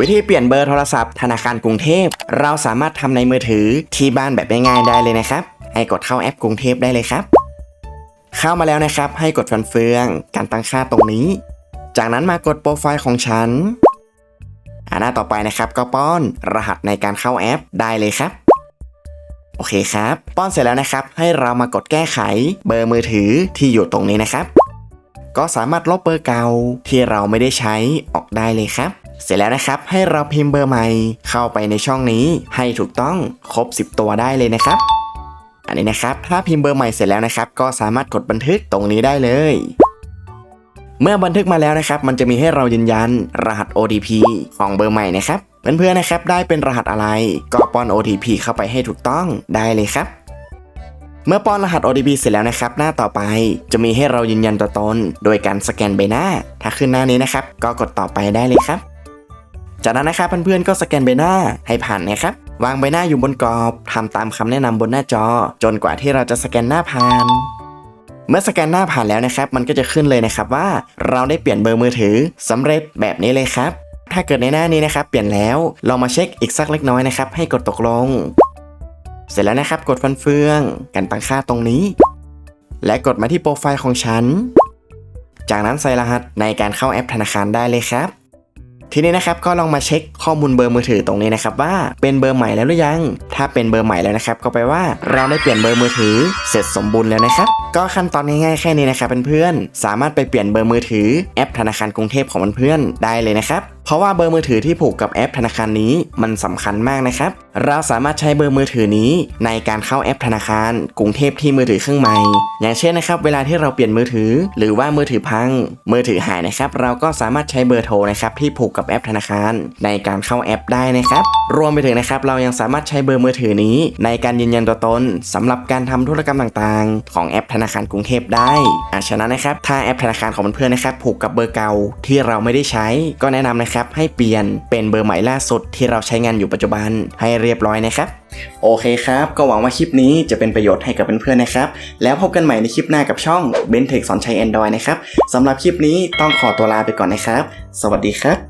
วิธีเปลี่ยนเบอร์โทรศัพท์ธนาคารกรุงเทพ เราสามารถทำในมือถือที่บ้านแบบง่ายๆได้เลยนะครับ ให้กดเข้าแอปกรุงเทพได้เลยครับ เข้ามาแล้วนะครับ ให้กดฟันเฟือง การตั้งค่าตรงนี้ จากนั้นมากดโปรไฟล์ของฉันอ่าหน้าต่อไปนะครับก็ป้อนรหัสในการเข้าแอปได้เลยครับ โอเคครับ ป้อนเสร็จแล้วนะครับ ให้เรามากดแก้ไขเบอร์มือถือที่อยู่ตรงนี้นะครับ ก็สามารถลบเบอร์เก่าที่เราไม่ได้ใช้ออกได้เลยครับ เสร็จแล้วนะครับ ให้เราพิมพ์เบอร์ใหม่ เข้าไปในช่องนี้ให้ถูกต้องครบ 10 ตัวได้เลยนะครับ อันนี้นะครับ ถ้าพิมพ์เบอร์ใหม่เสร็จแล้วนะครับ ก็สามารถกดบันทึกตรงนี้ได้เลย เมื่อบันทึกมาแล้วนะครับ มันจะมีให้เรายืนยันรหัส OTP ของเบอร์ใหม่นะครับเพื่อนๆนะครับ ได้เป็นรหัสอะไร ก็ป้อน OTP เข้าไปให้ถูกต้องได้เลยครับเมื่อป้อนรหัส OTP เสร็จแล้วนะครับ หน้าต่อไปจะมีให้เรายืนยันตัวตน โดยการสแกนใบหน้า ถ้าขึ้นหน้านี้นะครับ ก็กดต่อไปได้เลยครับ จากนั้นนะครับเพื่อนๆก็สแกนใบหน้าให้ผ่านนะครับวางใบหน้าอยู่บนกรอบทำตามคำแนะนำบนหน้าจอ จนกว่าที่เราจะสแกนหน้าผ่าน เมื่อสแกนหน้าผ่านแล้วนะครับ มันก็จะขึ้นเลยนะครับว่าเราได้เปลี่ยนเบอร์มือถือสำเร็จแบบนี้เลยครับ ถ้าเกิดในหน้านี้นะครับ เปลี่ยนแล้วลองมาเช็คอีกสักเล็กน้อยนะครับ ให้กดตกลง เสร็จแล้วนะครับ กดฟันเฟือง กันตั้งค่าตรงนี้ และกดมาที่โปรไฟล์ของฉัน จากนั้นใส่รหัสในการเข้าแอปธนาคารได้เลยครับ ทีนี้นะครับก็ลองมาเช็คข้อมูลเบอร์มือถือตรงนี้นะครับว่าเป็นเบอร์ใหม่แล้วหรือยัง ถ้าเป็นเบอร์ใหม่แล้วนะครับก็แปลว่าเราได้เปลี่ยนเบอร์มือถือเสร็จสมบูรณ์แล้วนะครับก็ขั้นตอนง่ายๆแค่นี้นะครับเพื่อนๆสามารถไปเปลี่ยนเบอร์มือถือแอปธนาคารกรุงเทพของเพื่อนๆได้เลยนะครับ ราะว่าเบอร์มือถือที่ผูกกับแอปธนาคารนี้มันสำคัญมากนะครับ เราสามารถใช้เบอร์มือถือนี้ในการเข้าแอปธนาคาร กรุงเทพที่มือถือเครื่องใหม่ อย่างเช่นนะครับ เวลาที่เราเปลี่ยนมือถือ หรือว่ามือถือพัง มือถือหายนะครับ เราก็สามารถใช้เบอร์โทรนะครับที่ผูกกับแอปธนาคาร ในการเข้าแอปได้นะครับ รวมไปถึงนะครับเรายังสามารถใช้เบอร์มือถือนี้ ในการยืนยันตัวตนสำหรับการทำธุรกรรมต่างๆ ของแอปธนาคารกรุงเทพได้อะฉะนั้นนะครับถ้าแอปธนาคารของเพื่อนๆนะครับผูกกับเบอร์เก่าที่เราไม่ได้ใช้ ก็แนะนำนะครับให้เปลี่ยนเป็นเบอร์ใหม่ล่าสุดที่เราใช้งานอยู่ปัจจุบันให้เรียบร้อยนะครับโอเคครับ ก็หวังว่าคลิปนี้จะเป็นประโยชน์ให้กับเพื่อนๆนะครับ แล้วพบกันใหม่ในคลิปหน้ากับช่อง b e n t e c h สอนใช้ Android นะครับสำหรับคลิปนี้ต้องขอตัวลาไปก่อนนะครับ สวัสดีครับ